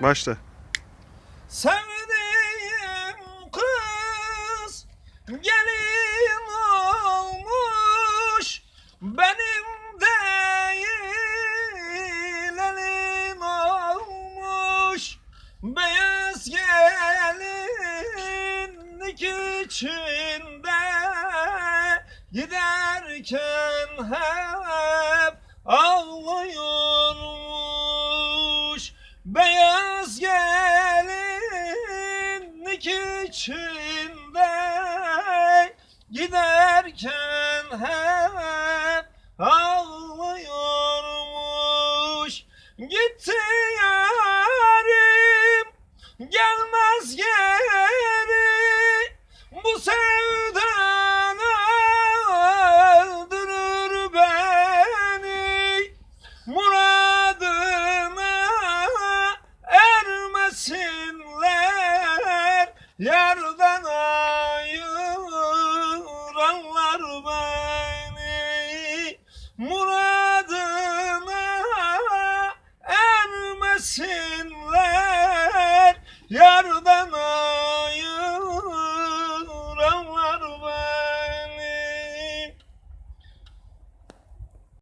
Başla. Sevdiğim kız gelin olmuş benim değil elin olmuş beyaz gelinlik içinde giderken hep ağlıyormuş beyaz gelinlik içinde giderken hep ağlıyormuş. Gitti yarim gelmez geri Yerden ayıranlar beni. Muradına ermesinler. Yerden